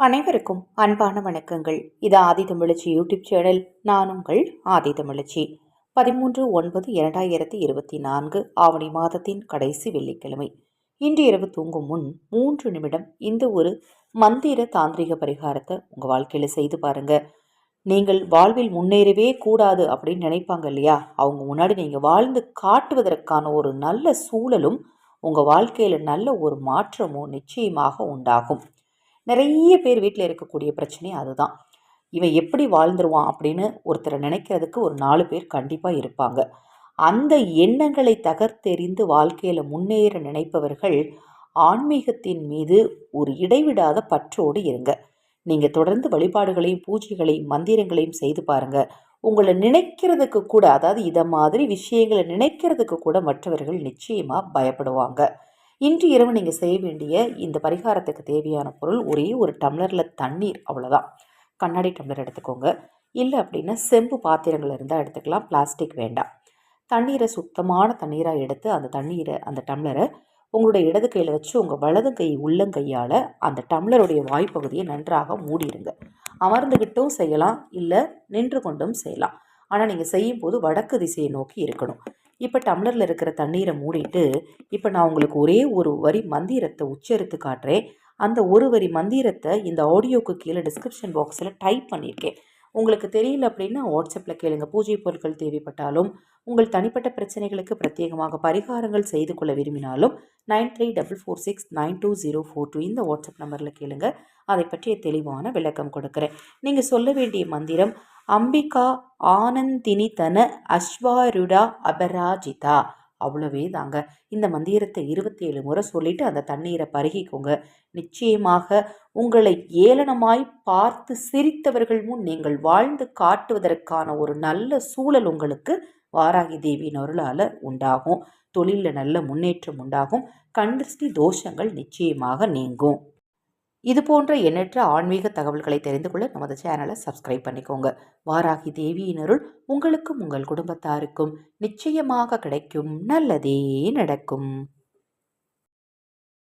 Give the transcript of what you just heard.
அனைவருக்கும் அன்பான வணக்கங்கள். இது ஆதி தமிழச்சி யூடியூப் சேனல். நான் உங்கள் ஆதி தமிழச்சி. பதிமூன்று ஒன்பது இரண்டாயிரத்தி இருபத்தி நான்கு ஆவணி மாதத்தின் கடைசி வெள்ளிக்கிழமை. இன்று இரவு தூங்கும் முன் மூன்று நிமிடம் இந்த ஒரு மந்திர தாந்திரிக பரிகாரத்தை உங்கள் வாழ்க்கையில் செய்து பாருங்க. நீங்கள் வாழ்வில் முன்னேறவே கூடாது அப்படின்னு நினைப்பாங்க இல்லையா? அவங்க முன்னாடி நீங்கள் வாழ்ந்து காட்டுவதற்கான ஒரு நல்ல சூழலும் உங்கள் வாழ்க்கையில் நல்ல ஒரு மாற்றமும் நிச்சயமாக உண்டாகும். நிறைய பேர் வீட்டில் இருக்கக்கூடிய பிரச்சனை அதுதான். இவன் எப்படி வாழ்ந்துருவான் அப்படின்னு ஒருத்தரை நினைக்கிறதுக்கு ஒரு நாலு பேர் கண்டிப்பாக இருப்பாங்க. அந்த எண்ணங்களை தகர்த்தெறிந்து வாழ்க்கையில் முன்னேற நினைப்பவர்கள் ஆன்மீகத்தின் மீது ஒரு இடைவிடாத பற்றோடு இருங்க. நீங்கள் தொடர்ந்து வழிபாடுகளையும் பூஜைகளையும் மந்திரங்களையும் செய்து பாருங்கள் உங்களை நினைக்கிறதுக்கு கூட அதாவது இதை மாதிரி விஷயங்களை நினைக்கிறதுக்கு கூட மற்றவர்கள் நிச்சயமாக பயப்படுவாங்க. இன்று இரவு நீங்கள் செய்ய வேண்டிய இந்த பரிகாரத்துக்கு தேவையான பொருள் ஒரே ஒரு டம்ளரில் தண்ணீர் அவ்வளோதான் கண்ணாடி டம்ளர் எடுத்துக்கோங்க. இல்லை அப்படின்னா செம்பு பாத்திரங்கள் இருந்தால் எடுத்துக்கலாம் பிளாஸ்டிக் வேண்டாம். தண்ணீரை சுத்தமான தண்ணீராக எடுத்து அந்த தண்ணீரை அந்த டம்ளரை உங்களுடைய இடது கையில் வச்சு உங்கள் வலது கை உள்ளங்கையால் அந்த டம்ளருடைய வாய்ப்பகுதியை நன்றாக மூடிடுங்க அமர்ந்துக்கிட்டும் செய்யலாம் இல்லை நின்று கொண்டும் செய்யலாம். ஆனால் நீங்கள் செய்யும்போது வடக்கு திசையை நோக்கி இருக்கணும். இப்போ டம்ளரில் இருக்கிற தண்ணீரை மூடிட்டு இப்போ நான் உங்களுக்கு ஒரே ஒரு வரி மந்திரத்தை உச்சரித்து காட்டுறேன். அந்த ஒரு வரி மந்திரத்தை இந்த ஆடியோக்கு கீழே டிஸ்கிரிப்ஷன் பாக்ஸில் டைப் பண்ணியிருக்கேன். உங்களுக்கு தெரியல அப்படின்னா வாட்ஸ்அப்பில் கேளுங்க. பூஜை பொருட்கள் தேவைப்பட்டாலும் உங்கள் தனிப்பட்ட பிரச்சனைகளுக்கு பிரத்யேகமாக பரிகாரங்கள் செய்து கொள்ள விரும்பினாலும் nine three double four six nine two zero four two இந்த வாட்ஸ்அப் நம்பரில் கேளுங்க. அதை பற்றிய தெளிவான விளக்கம் கொடுக்குறேன். நீங்கள் சொல்ல வேண்டிய மந்திரம் அம்பிகா ஆனந்தினி தன அஸ்வாருடா அபராஜிதா. அவ்வளவே தாங்க. இந்த மந்திரத்தை இருபத்தேழு முறை சொல்லிட்டு அந்த தண்ணீரை பருகிக்கோங்க. நிச்சயமாக உங்களை ஏளனமாய் பார்த்து சிரித்தவர்கள் முன் நீங்கள் வாழ்ந்து காட்டுவதற்கான ஒரு நல்ல சூழல் உங்களுக்கு வாராகி தேவியின் அருளால் உண்டாகும். தொழிலில் நல்ல முன்னேற்றம் உண்டாகும். கண்டிருஷ்டி தோஷங்கள் நிச்சயமாக நீங்கும். இது போன்ற எண்ணற்ற ஆன்மீக தகவல்களை தெரிந்து கொள்ள நமது சேனலை சப்ஸ்கிரைப் பண்ணிக்கோங்க. வாராகி தேவியினருள் உங்களுக்கும் உங்கள் குடும்பத்தாருக்கும் நிச்சயமாக கிடைக்கும். நல்லதே நடக்கும்.